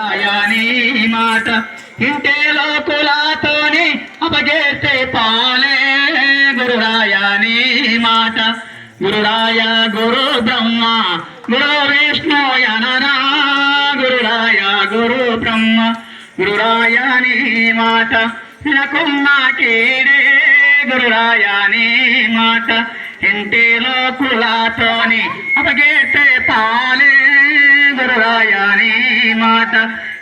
నీ మాట ఇంటే కులాతోని అపగేస్తే పాలే గురురాయ నీ మాట. గురురాయ గురు బ్రహ్మ గురు విష్ణు యనరా గురురాయ గురు బ్రహ్మ గురురాయ నీ మాట. వినకున్న కీడే గురురాయ నీ మాట. ఇంటిలో కులాతోని అపగేస్తే పాలే మాట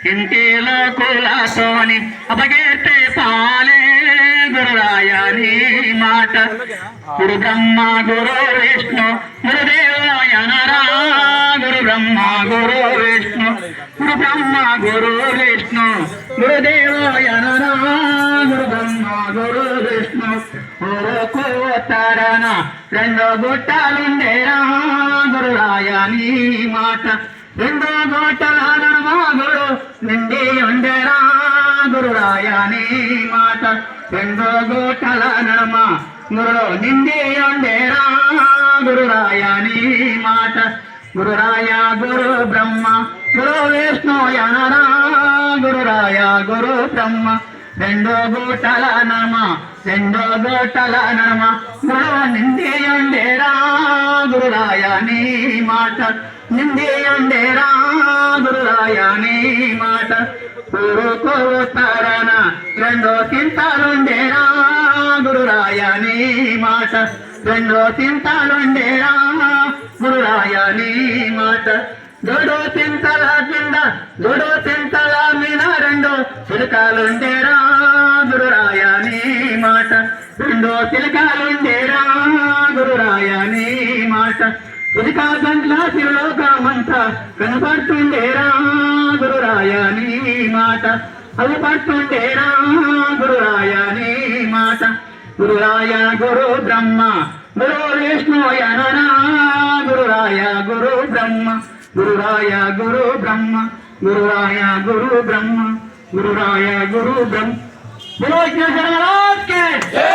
ఇంటిలో కులాతోని అపగేర్తే పాలే గురురాయ నీ మాట. గురు బ్రహ్మ గురు విష్ణు గురుదేవయనరా గురు బ్రహ్మ గురు విష్ణు గురు బ్రహ్మ గురు విష్ణు గురుదేవయనరా గురు బ్రహ్మ గురు విష్ణు. కోతరణ రెండు గుట్టాలుండేరా గురురాయ నీ మాట. రెండో గోటల నడమాగుడు నిండి ఉండరా గురురాయని మాట. రెండో గోటల నడమ గురుడు నిండి ఉండేరా గురురాయని మాట. గురురాయ గురు బ్రహ్మ గురు విష్ణు యనరా గురురాయ గురు బ్రహ్మ. రెండో గోటల నమ రెండో గోటల నమ గురు నిండి ఉండేరా గురురాయ నీ మాట. నిండి ఉండేరా గురురాయ నీ మాట. తరణ రెండో చింతలుండేరా గురురాయ నీ మాట. రెండో చింతలుండేరా గురురాయ నీ మాట. దొడో చింతల కింద దొడో చింతల మీద రెండు చిలకాలుండేరా గురురాయ నీ మాట. రెండో చిలకాలుండేరా గురురాయ నీ మాట. తుదికా గంటల తిరులోకమంతా కనపడుతుండేరా గురురాయ నీ మాట. అవి పడుతుండేరా గురురాయ నీ మాట. గురురాయ గురు బ్రహ్మ గురు విష్ణు యనరా. గురురాయ గురు బ్రహ్మ గురురాయ గురు బ్రహ్మ గురురాయ గురు బ్రహ్మ గురురాయ గురు బ్రహ్మ. గురు విష్ణు